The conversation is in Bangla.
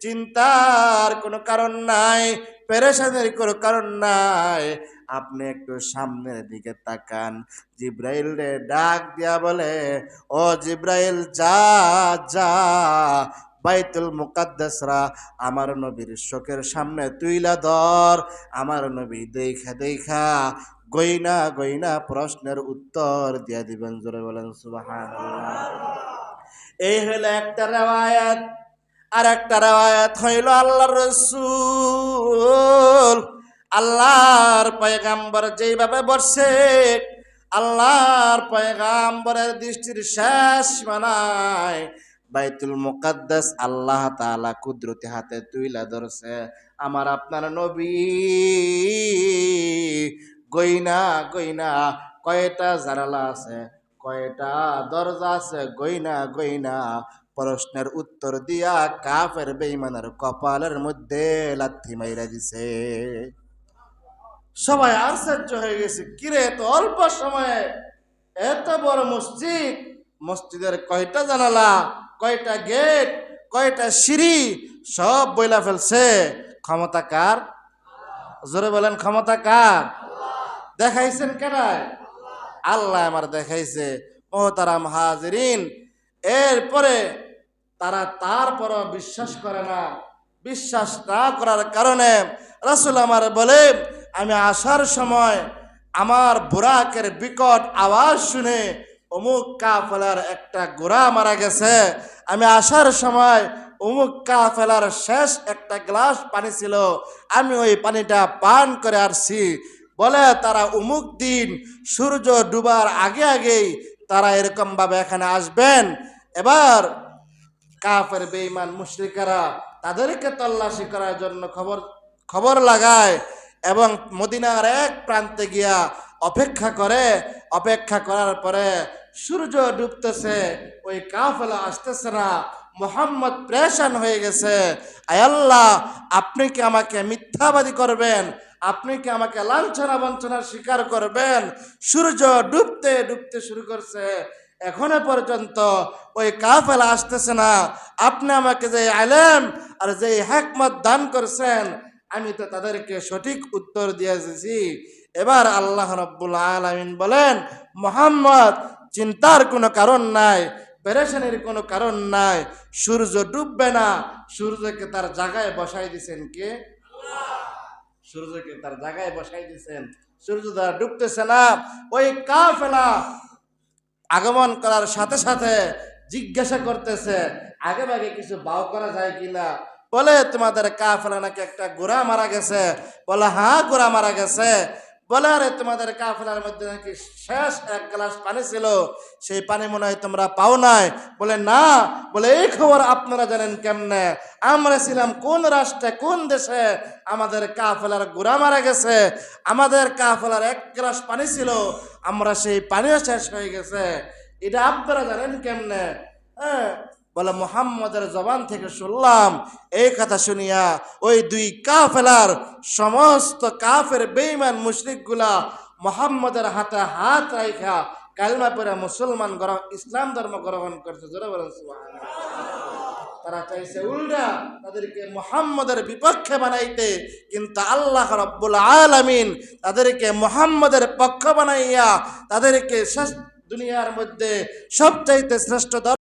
চিন্তার কোনো কারণ নাই, পেরেশানির কোনো কারণ নাই। আপনি একটু সামনের দিকে তাকান। জিব্রাইল রে ডাক দিয়া বলে, ও জিব্রাইল, যা যা, বাইতুল মুকাদ্দাসরা, আমার নবীর শোকের সামনে তুইলা ধর। আমার নবী দেখা দেখা গইনা গইনা প্রশ্নের উত্তর দিয়া দিবেন। জোরে বলেন, সুবহানাল্লাহ। এই হলো একটা রেওয়ায়াত। আর একটা রেওয়ায়াত হইল আল্লাহর রসুল। আল্লাহর পয়গাম্বর যেইভাবে বসছে, আল্লাহর পয়গাম্বরের দৃষ্টির শেষ মানায় বাইতুল মুকাদ্দাস আল্লাহ তাআলা কুদরতি হাতে তুইলা ধরছে। আমার আপনার নবী গইনা গইনা কয়টা জানালা আছে? কয়টা দরজা আছে? গইনা গইনা প্রশ্নের উত্তর দিয়া কাফের বেইমানের কপালের মধ্যে লাথি মাইরা দিছে। সবাই আশ্চর্য হয়ে গেছে, কিরে, এত অল্প সময়ে এত বড় মসজিদ? মসজিদের কয়টা জানালা, কয়টা গেট, কয়টা সিঁড়ি? সব বইলা ফেলছে। ক্ষমতা কার? জোরে বলেন, ক্ষমতা কার? দেখাইছেন কেনায় আল্লাহ আমার দেখাইছে, মোহতারাম হাজরিন, এরপরে তারা তারপরও বিশ্বাস করে না। বিশ্বাস না করার কারণে রাসুল আমার বলে, আমি আসার সময় আমার বুরাকের বিকট আওয়াজ শুনে অমুক কাফেলার একটা গোড়া মারা গেছে। আমি আসার সময় অমুক কাফেলার শেষ একটা গ্লাস পানি ছিল। আমি ওই পানিটা পান করে আসছি। বলে তারা অমুক দিন সূর্য ডুবার আগে আগেই তারা এরকমভাবে এখানে আসবেন। এবার কাফের, বেঈমান, মুশরিকারা তাদেরকে তল্লাশি করার জন্য খবর খবর লাগায় এবং মদিনার এক প্রান্তে গিয়া অপেক্ষা করে। অপেক্ষা করার পরে সূর্য ডুবতেছে, ওই কাফেলা আসতেছে না, মোহাম্মদ প্রেশান হয়ে গেছে। আয়াল্লাহ আপনি কি আমাকে মিথ্যাবাদী করবেন? আপনি কি আমাকে লাঞ্ছনা বঞ্চনার শিকার করবেন? সূর্য ডুবতে ডুবতে শুরু করছে। এখনও পর্যন্ত ওই কাফেলা আসতেছে না। আপনি আমাকে যে আলেম আর যে হ্যাকমত দান করছেন, আমি তো তাদেরকে সঠিক উত্তর দিয়ে দিয়েছি। এবার আল্লাহ রব্বুল আলমিন বলেন, মোহাম্মদ, চিন্তার কোনো কারণ নাই, পেরেশানির কোনো কারণ নাই, সূর্য ডুববে না। সূর্যকে তার জায়গায় বসাই দিছেন কে? সূর্যকে তার জায়গায় বসাই দিছেন সূর্য দ্বারা ডুবতেছে না। ওই কাফেলা আগমন করার সাথে সাথে জিজ্ঞাসা করতেছে, আগে ভাগে কিছু বাও করা যায় কিনা? বলে, তোমাদের কাফেলা নাকি একটা গোড়া মারা গেছে? বলে হ্যাঁ গোড়া মারা গেছে। বলে, আরে, তোমাদের কাফেলার মধ্যে নাকি শেষ এক গ্লাস পানি ছিল, সেই পানি মনে হয় তোমরা পাও নাই। বলে, না। বলে, এই খবর আপনারা জানেন কেমনে? আমরা ছিলাম কোন রাষ্ট্রে, কোন দেশে আমাদের কাফেলার গোড়া মারা গেছে? আমাদের কাফেলার এক গ্লাস পানি ছিল, আমরা সেই পানিও শেষ হয়ে গেছে। এটা আপনারা জানেন কেমনে? হ্যাঁ বলে মোহাম্মদের জবান থেকে শুনলাম, এই কথা শুনিয়া ওই দুই কাফেলার সমস্ত কাফের বেইমান মুশরিকগুলা মোহাম্মদের হাতে হাত রাইখা কালমা পরে মুসলমান গ্রহণ ইসলাম ধর্ম গ্রহণ করছে। তারা চাইছে উল্টা তাদেরকে মোহাম্মদের বিপক্ষে বানাইতে, কিন্তু আল্লাহ রব্বুল আলামিন তাদেরকে মোহাম্মদের পক্ষ বানাইয়া তাদেরকে দুনিয়ার মধ্যে সবচাইতে শ্রেষ্ঠ